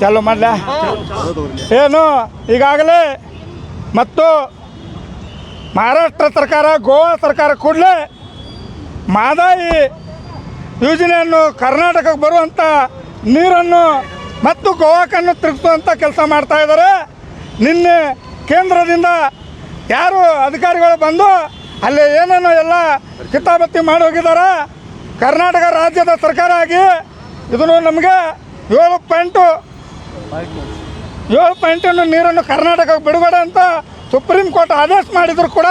ಚಾಲು ಮಾಡ್ಲ? ಏನು, ಈಗಾಗಲೇ ಮತ್ತು ಮಹಾರಾಷ್ಟ್ರ ಸರ್ಕಾರ, ಗೋವಾ ಸರ್ಕಾರ ಕೂಡಲೇ ಮಾದಾಯಿ ಯೋಜನೆಯನ್ನು ಕರ್ನಾಟಕಕ್ಕೆ ಬರುವಂಥ ನೀರನ್ನು ಮತ್ತು ಗೋವಾಕನ್ನು ತಿರುಗಿಸುವಂಥ ಕೆಲಸ ಮಾಡ್ತಾ ಇದ್ದಾರೆ. ನಿನ್ನೆ ಕೇಂದ್ರದಿಂದ ಯಾರು ಅಧಿಕಾರಿಗಳು ಬಂದು ಅಲ್ಲಿ ಏನೇನೋ ಎಲ್ಲ ಕಿತಾಬತ್ತಿ ಮಾಡಿ ಹೋಗಿದ್ದಾರೆ, ಕರ್ನಾಟಕ ರಾಜ್ಯದ ಸರ್ಕಾರ ಆಗಿ ಇದನ್ನು ನಮಗೆ ಏಳು ಪಾಯಿಂಟು. ಏಳು ಪಾಯಿಂಟನ್ನು ನೀರನ್ನು ಕರ್ನಾಟಕಕ್ಕೆ ಬಿಡುಗಡೆ ಅಂತ ಸುಪ್ರೀಂ ಕೋರ್ಟ್ ಆದೇಶ ಮಾಡಿದ್ರು ಕೂಡ.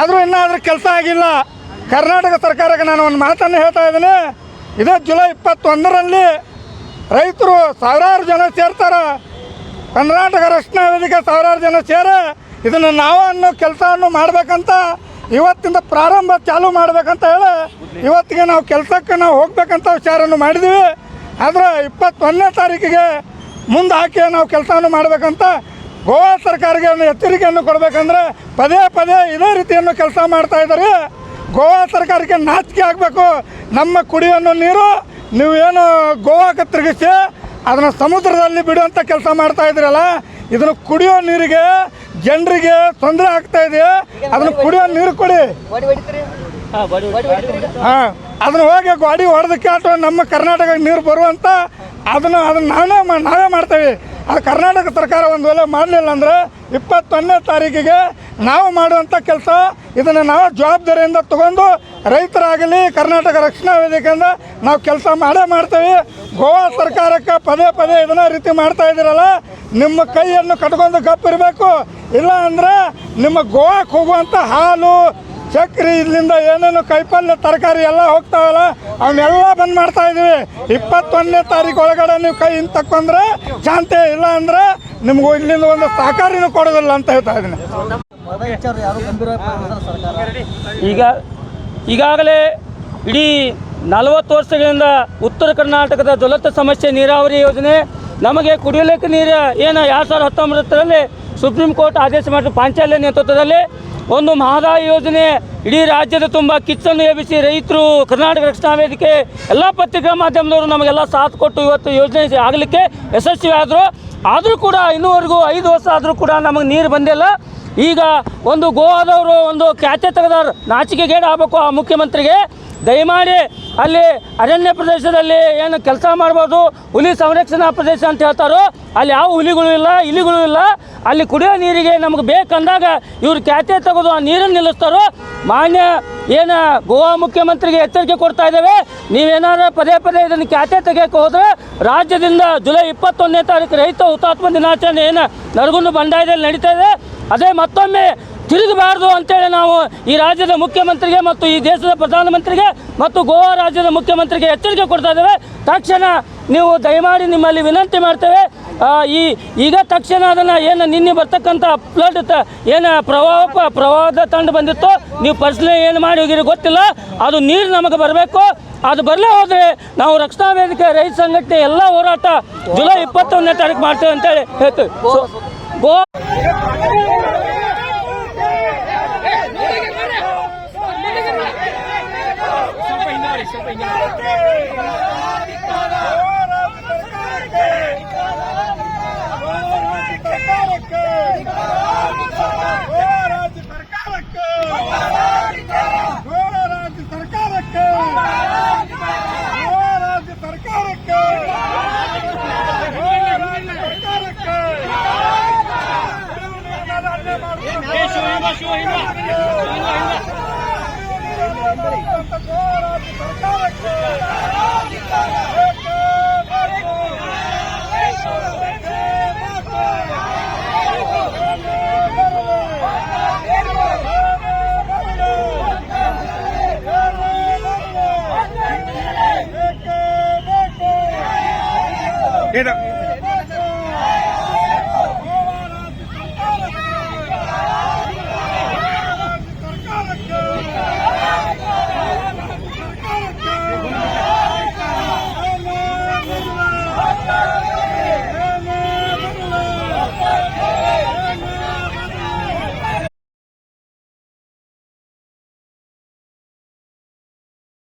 ಆದರೂ ಇನ್ನಾದರೂ ಕೆಲಸ ಆಗಿಲ್ಲ. ಕರ್ನಾಟಕ ಸರ್ಕಾರಕ್ಕೆ ನಾನು ಒಂದು ಮಾತನ್ನು ಹೇಳ್ತಾ ಇದ್ದೀನಿ. ಇದೇ ಜುಲೈ ಇಪ್ಪತ್ತೊಂದರಲ್ಲಿ ರೈತರು ಸಾವಿರಾರು ಜನ ಸೇರ್ತಾರೆ. ಕರ್ನಾಟಕ ರಕ್ಷಣಾ ವೇದಿಕೆ ಸಾವಿರಾರು ಜನ ಸೇರಿ ಇದನ್ನು ನಾವು ಅನ್ನೋ ಕೆಲಸವನ್ನು ಮಾಡಬೇಕಂತ ಇವತ್ತಿಂದ ಪ್ರಾರಂಭ ಚಾಲೂ ಮಾಡಬೇಕಂತ ಹೇಳಿ ಇವತ್ತಿಗೆ ನಾವು ಕೆಲಸಕ್ಕೆ ನಾವು ಹೋಗ್ಬೇಕಂತ ವಿಚಾರವನ್ನು ಮಾಡಿದ್ದೀವಿ. ಆದರೆ ಇಪ್ಪತ್ತೊಂದನೇ ತಾರೀಕಿಗೆ ಮುಂದೆ ಹಾಕಿ ನಾವು ಕೆಲಸವನ್ನು ಮಾಡಬೇಕಂತ ಗೋವಾ ಸರ್ಕಾರಕ್ಕೆ ಒಂದು ಎಚ್ಚರಿಕೆಯನ್ನು ಕೊಡಬೇಕಂದ್ರೆ ಪದೇ ಪದೇ ಇದೇ ರೀತಿಯನ್ನು ಕೆಲಸ ಮಾಡ್ತಾ ಇದ್ದಾರೆ. ಗೋವಾ ಸರ್ಕಾರಕ್ಕೆ ನಾಚಿಕೆ ಆಗಬೇಕು. ನಮ್ಮ ಕುಡಿಯೋ ನೀರು ನೀವು ಏನು ಗೋವಾಕ್ಕೆ ತಿರುಗಿಸಿ ಅದನ್ನು ಸಮುದ್ರದಲ್ಲಿ ಬಿಡುವಂಥ ಕೆಲಸ ಮಾಡ್ತಾ ಇದ್ರಲ್ಲ ಇದನ್ನು ಕುಡಿಯೋ ನೀರಿಗೆ ಜನರಿಗೆ ತೊಂದರೆ ಆಗ್ತಾ ಇದೆ. ಅದನ್ನು ಕುಡಿಯೋ ನೀರು ಕೊಡಿ. ಹಾಂ. ಅದನ್ನ ಹೋಗಿ ಗಾಡಿ ಹೊಡೆದಕ್ಕೆ ಅಥವಾ ನಮ್ಮ ಕರ್ನಾಟಕಕ್ಕೆ ನೀರು ಬರುವಂತ ಅದನ್ನು ಅದನ್ನ ನಾವೇ ನಾವೇ ಮಾಡ್ತೇವೆ. ಅದು ಕರ್ನಾಟಕ ಸರ್ಕಾರ ಒಂದು ವೇಳೆ ಮಾಡಲಿಲ್ಲ ಅಂದರೆ ಇಪ್ಪತ್ತೊಂದನೇ ತಾರೀಕಿಗೆ ನಾವು ಮಾಡುವಂಥ ಕೆಲಸ ಇದನ್ನು ನಾವು ಜವಾಬ್ದಾರಿಯಿಂದ ತಗೊಂಡು ರೈತರಾಗಲಿ, ಕರ್ನಾಟಕ ರಕ್ಷಣಾ ವೇದಿಕೆಯಿಂದ ನಾವು ಕೆಲಸ ಮಾಡೇ ಮಾಡ್ತೇವೆ. ಗೋವಾ ಸರ್ಕಾರಕ್ಕೆ ಪದೇ ಪದೇ ಇದನ್ನ ರೀತಿ ಮಾಡ್ತಾ ಇದ್ದೀರಲ್ಲ, ನಿಮ್ಮ ಕೈಯನ್ನು ಕಟ್ಕೊಂಡು ಗಪ್ಪಿರಬೇಕು ಇಲ್ಲ ಅಂದರೆ ನಿಮ್ಮ ಗೋವಾಕ್ಕೆ ಹೋಗುವಂಥ ಹಾಲು ಚಕ್ರಿ ಇಲ್ಲಿಂದ ಏನೇನು ಕೈಪಲ್ಯ, ತರಕಾರಿ ಎಲ್ಲ ಹೋಗ್ತಾವಲ್ಲ, ಅವನ್ನೆಲ್ಲ ಬಂದ್ ಮಾಡ್ತಾ ಇದೀವಿ. ಇಪ್ಪತ್ತೊಂದನೇ ತಾರೀಕು ಒಳಗಡೆ ನೀವು ಕೈ ಹಿಂದೆ ತಕ್ಕೊಂಡ್ರೆ ಶಾಂತಿ ಇಲ್ಲ ಅಂದ್ರೆ ನಿಮ್ಗೆ ಇಲ್ಲಿಂದ ಒಂದು ಸಹಕಾರಿನೂ ಕೊಡೋದಿಲ್ಲ ಅಂತ ಹೇಳ್ತಾ ಇದ್ದೀನಿ. ಈಗ ಈಗಾಗಲೇ ಇಡೀ ನಲವತ್ತು ವರ್ಷಗಳಿಂದ ಉತ್ತರ ಕರ್ನಾಟಕದ ಜ್ವಲಂತ ಸಮಸ್ಯೆ ನೀರಾವರಿ ಯೋಜನೆ, ನಮಗೆ ಕುಡಿಯಲಿಕ್ಕೆ ನೀರು ಏನು ಎರಡು ಸಾವಿರದ ಹತ್ತೊಂಬತ್ತರಲ್ಲಿ ಸುಪ್ರೀಂ ಕೋರ್ಟ್ ಆದೇಶ ಮಾಡಿದ ಪಾಂಚಾಲ್ಯ ನೇತೃತ್ವದಲ್ಲಿ. ಒಂದು ಮಹದಾಯಿ ಯೋಜನೆ ಇಡೀ ರಾಜ್ಯದ ತುಂಬ ಕಿಚ್ಚನ್ನು ಎಬ್ಬಿಸಿ ರೈತರು ಕರ್ನಾಟಕ ರಕ್ಷಣಾ ವೇದಿಕೆ ಎಲ್ಲ ಪತ್ರಿಕಾ ಮಾಧ್ಯಮದವರು ನಮಗೆಲ್ಲ ಸಾಥ್ ಕೊಟ್ಟು ಇವತ್ತು ಯೋಜನೆ ಆಗಲಿಕ್ಕೆ ಯಶಸ್ವಿ ಆದರು, ಆದರೂ ಕೂಡ ಇನ್ನೂವರೆಗೂ ಐದು ವರ್ಷ ಆದರೂ ಕೂಡ ನಮಗೆ ನೀರು ಬಂದಿಲ್ಲ. ಈಗ ಒಂದು ಗೋವಾದವರು ಒಂದು ಖ್ಯಾತೆ ತೆಗೆದವ್ರು ನಾಚಿಕೆಗೇಡು ಆಗಬೇಕು ಆ ಮುಖ್ಯಮಂತ್ರಿಗೆ. ದಯಮಾಡಿ ಅಲ್ಲಿ ಅರಣ್ಯ ಪ್ರದೇಶದಲ್ಲಿ ಏನು ಕೆಲಸ ಮಾಡ್ಬೋದು, ಹುಲಿ ಸಂರಕ್ಷಣಾ ಪ್ರದೇಶ ಅಂತ ಹೇಳ್ತಾರೋ, ಅಲ್ಲಿ ಯಾವ ಹುಲಿಗಳು ಇಲ್ಲ, ಇಲಿಗಳು ಇಲ್ಲ, ಅಲ್ಲಿ ಕುಡಿಯೋ ನೀರಿಗೆ ನಮಗೆ ಬೇಕಂದಾಗ ಇವ್ರು ಖ್ಯಾತೆ ತೆಗೆದು ಆ ನೀರನ್ನು ನಿಲ್ಲಿಸ್ತಾರೋ ಮಾನ್ಯ ಏನು ಗೋವಾ ಮುಖ್ಯಮಂತ್ರಿಗೆ ಎಚ್ಚರಿಕೆ ಕೊಡ್ತಾ ಇದ್ದೇವೆ, ನೀವೇನಾದ್ರೆ ಪದೇ ಪದೇ ಇದನ್ನು ಖ್ಯಾತೆ ತೆಗೆಯಕ್ಕೆ ಹೋದರೆ ರಾಜ್ಯದಿಂದ ಜುಲೈ ಇಪ್ಪತ್ತೊಂದನೇ ತಾರೀಕು ರೈತ ಹುತಾತ್ಮ ದಿನಾಚರಣೆ ಏನು ನರಗುಂದು ಬಂಡಾಯದಲ್ಲಿ ನಡೀತಾ ಇದೆ. ಅದೇ ಮತ್ತೊಮ್ಮೆ ತಿರುಗಬಾರ್ದು ಅಂತೇಳಿ ನಾವು ಈ ರಾಜ್ಯದ ಮುಖ್ಯಮಂತ್ರಿಗೆ ಮತ್ತು ಈ ದೇಶದ ಪ್ರಧಾನಮಂತ್ರಿಗೆ ಮತ್ತು ಗೋವಾ ರಾಜ್ಯದ ಮುಖ್ಯಮಂತ್ರಿಗೆ ಎಚ್ಚರಿಕೆ ಕೊಡ್ತಾ ಇದ್ದೇವೆ. ತಕ್ಷಣ ನೀವು ದಯಮಾಡಿ ನಿಮ್ಮಲ್ಲಿ ವಿನಂತಿ ಮಾಡ್ತೇವೆ. ಈ, ಈಗ ತಕ್ಷಣ ಅದನ್ನು ಏನು ನಿನ್ನೆ ಬರ್ತಕ್ಕಂಥ ಫ್ಲಡ್ ತ, ಏನು ಪ್ರವಾಹ ಪ್ರವಾಹದ ತಂಡ ಬಂದಿತ್ತು, ನೀವು ಪರ್ಸನಲಿ ಏನು ಮಾಡಿ ಹೋಗಿರಿ ಗೊತ್ತಿಲ್ಲ. ಅದು ನೀರು ನಮಗೆ ಬರಬೇಕು. ಅದು ಬರಲೇ ಹೋದರೆ ನಾವು ರಕ್ಷಣಾ ವೇದಿಕೆ, ರೈತ ಸಂಘಟನೆ ಎಲ್ಲ ಹೋರಾಟ ಜುಲೈ ಇಪ್ಪತ್ತೊಂದನೇ ತಾರೀಕು ಮಾಡ್ತೇವೆ ಅಂತೇಳಿ ಹೇಳ್ತೇವೆ. Get up. ಸರ್ಕಾರಕ್ಕೆ